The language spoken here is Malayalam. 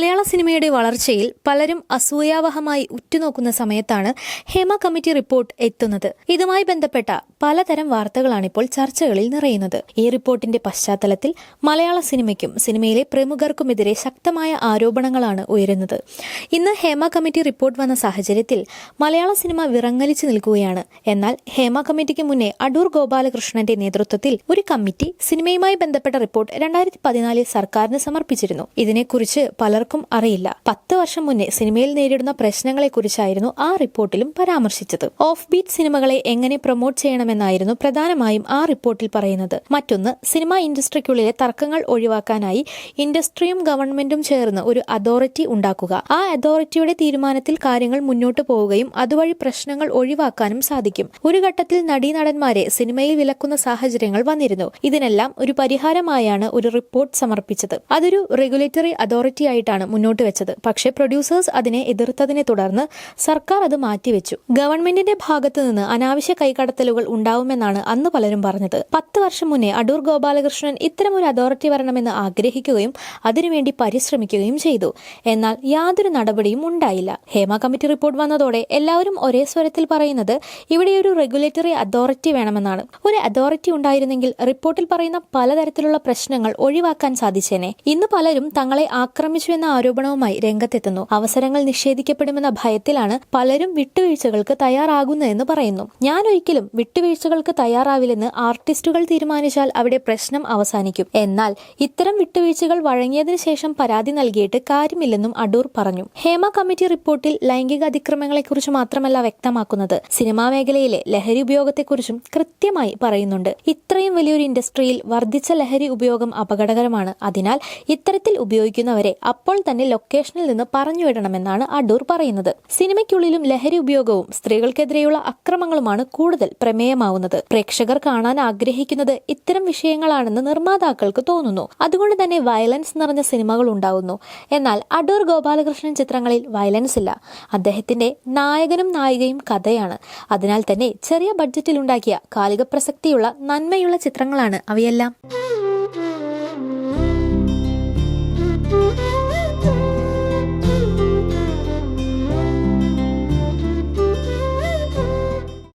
മലയാള സിനിമയുടെ വളർച്ചയിൽ പലരും അസൂയാവഹമായി ഉറ്റുനോക്കുന്ന സമയത്താണ് ഹേമ കമ്മിറ്റി റിപ്പോർട്ട് എത്തുന്നത്. ഇതുമായി ബന്ധപ്പെട്ട പലതരം വാർത്തകളാണ് ഇപ്പോൾ ചർച്ചകളിൽ നിറയുന്നത്. ഈ റിപ്പോർട്ടിന്റെ പശ്ചാത്തലത്തിൽ മലയാള സിനിമയ്ക്കും സിനിമയിലെ പ്രമുഖർക്കുമെതിരെ ശക്തമായ ആരോപണങ്ങളാണ് ഉയരുന്നത്. ഇന്ന് ഹേമ കമ്മിറ്റി റിപ്പോർട്ട് വന്ന സാഹചര്യത്തിൽ മലയാള സിനിമ വിറങ്ങലിച്ചു നിൽക്കുകയാണ്. എന്നാൽ ഹേമ കമ്മിറ്റിക്ക് മുന്നേ അടൂർ ഗോപാലകൃഷ്ണന്റെ നേതൃത്വത്തിൽ ഒരു കമ്മിറ്റി സിനിമയുമായി ബന്ധപ്പെട്ട റിപ്പോർട്ട് രണ്ടായിരത്തി പതിനാലിൽ സർക്കാരിന് സമർപ്പിച്ചിരുന്നു. ഇതിനെക്കുറിച്ച് പലർക്കും അറിയില്ല. പത്ത് വർഷം മുന്നേ സിനിമയിൽ നേരിടുന്ന പ്രശ്നങ്ങളെക്കുറിച്ചായിരുന്നു ആ റിപ്പോർട്ടിലും പരാമർശിച്ചത്. ഓഫ് ബീറ്റ് സിനിമകളെ എങ്ങനെ പ്രൊമോട്ട് ചെയ്യണമെന്നായിരുന്നു പ്രധാനമായും ആ റിപ്പോർട്ടിൽ പറയുന്നത്. മറ്റൊന്ന് സിനിമാ ഇൻഡസ്ട്രിക്കുള്ളിലെ തർക്കങ്ങൾ ഒഴിവാക്കാനായി ഇൻഡസ്ട്രിയും ഗവൺമെന്റും ചേർന്ന് ഒരു അതോറിറ്റി ഉണ്ടാക്കുക. ആ അതോറിറ്റിയുടെ തീരുമാനത്തിൽ കാര്യങ്ങൾ മുന്നോട്ട് പോവുകയും അതുവഴി പ്രശ്നങ്ങൾ ഒഴിവാക്കാനും സാധിക്കും. ഒരു ഘട്ടത്തിൽ നടീനടന്മാരെ സിനിമയിൽ വിലക്കുന്ന സാഹചര്യങ്ങൾ വന്നിരുന്നു. ഇതിനെല്ലാം ഒരു പരിഹാരമായാണ് ഒരു റിപ്പോർട്ട് സമർപ്പിച്ചത്. അതൊരു റെഗുലേറ്ററി അതോറിറ്റി ആയിട്ടാണ് മുന്നോട്ട് വെച്ചത്. പക്ഷേ പ്രൊഡ്യൂസേഴ്സ് അതിനെ എതിർത്തതിനെ തുടർന്ന് സർക്കാർ അത് മാറ്റിവെച്ചു. ഗവൺമെന്റിന്റെ ഭാഗത്തു നിന്ന് അനാവശ്യ കൈകടത്തലുകൾ ഉണ്ടാവുമെന്നാണ് അന്ന് പലരും പറഞ്ഞത്. പത്ത് വർഷം മുന്നേ അടൂർ ഗോപാലകൃഷ്ണൻ ഇത്തരം ഒരു അതോറിറ്റി വരണമെന്ന് ആഗ്രഹിക്കുകയും അതിനുവേണ്ടി പരിശ്രമിക്കുകയും ചെയ്തു. എന്നാൽ യാതൊരു നടപടിയും ഉണ്ടായില്ല. ഹേമ കമ്മിറ്റി റിപ്പോർട്ട് വന്നതോടെ എല്ലാവരും ഒരേ സ്വരത്തിൽ പറയുന്നത് ഇവിടെ ഒരു റെഗുലേറ്ററി അതോറിറ്റി വേണമെന്നാണ്. ഒരു അതോറിറ്റി ഉണ്ടായിരുന്നെങ്കിൽ റിപ്പോർട്ടിൽ പറയുന്ന പലതരത്തിലുള്ള പ്രശ്നങ്ങൾ ഒഴിവാക്കാൻ സാധിച്ചേനെ. ഇന്ന് പലരും തങ്ങളെ ആക്രമിച്ചു എന്ന ആരോപണവുമായി രംഗത്തെത്തുന്നു. അവസരങ്ങൾ നിഷേധിക്കപ്പെടുമെന്ന ഭയത്തിലാണ് പലരും വിട്ടുവീഴ്ചകൾക്ക് തയ്യാറാകുന്നതെന്ന് പറയുന്നു. ഞാൻ ഒരിക്കലും വിട്ടുവീഴ്ചകൾക്ക് തയ്യാറാവില്ലെന്ന് ആർട്ടിസ്റ്റുകൾ തീരുമാനിച്ചാൽ അവിടെ പ്രശ്നം അവസാനിക്കും. എന്നാൽ ഇത്തരം വിട്ടുവീഴ്ചകൾ വഴങ്ങിയതിനു ശേഷം പരാതി നൽകിയിട്ട് കാര്യമില്ലെന്നും അടൂർ പറഞ്ഞു. ഹേമ കമ്മിറ്റി റിപ്പോർട്ടിൽ ലൈംഗിക അതിക്രമങ്ങളെക്കുറിച്ച് മാത്രമല്ല വ്യക്തമാക്കുന്നത്. സിനിമാ മേഖലയിലെ ലഹരി ഉപയോഗത്തെക്കുറിച്ചും കൃത്യമായി പറയുന്നുണ്ട്. ഇത്രയും വലിയൊരു ഇൻഡസ്ട്രിയിൽ വർദ്ധിച്ച ലഹരി ഉപയോഗം അപകടകരമാണ്. അതിനാൽ ഇത്തരത്തിൽ ഉപയോഗിക്കുന്നവരെ അപ്പോൾ തന്നെ ലൊക്കേഷനിൽ നിന്ന് പറഞ്ഞുവിടണമെന്നാണ് അടൂർ പറയുന്നത്. സിനിമയ്ക്കുള്ളിലും ലഹരി ഉപയോഗവും സ്ത്രീകൾക്കെതിരെയുള്ള അക്രമങ്ങളുമാണ് കൂടുതൽ പ്രമേയമാവുന്നത് പ്രേക്ഷകർ കാണാൻ ആഗ്രഹിക്കുന്നത് ഇത്തരം വിഷയങ്ങളാണെന്ന് നിർമ്മാതാക്കൾക്ക് തോന്നുന്നു. അതുകൊണ്ട് തന്നെ വയലൻസ് നിറഞ്ഞ സിനിമകൾ ഉണ്ടാവുന്നു. എന്നാൽ അടൂർ ഗോപാലകൃഷ്ണൻ ചിത്രങ്ങളിൽ വയലൻസ് ഇല്ല. അദ്ദേഹത്തിന്റെ നായകനും നായികയും കഥയാണ്. അതിനാൽ തന്നെ ചെറിയ ബഡ്ജറ്റിൽ ഉണ്ടാക്കിയ കാലിക പ്രസക്തിയുള്ള നന്മയുള്ള ചിത്രങ്ങളാണ് അവയെല്ലാം.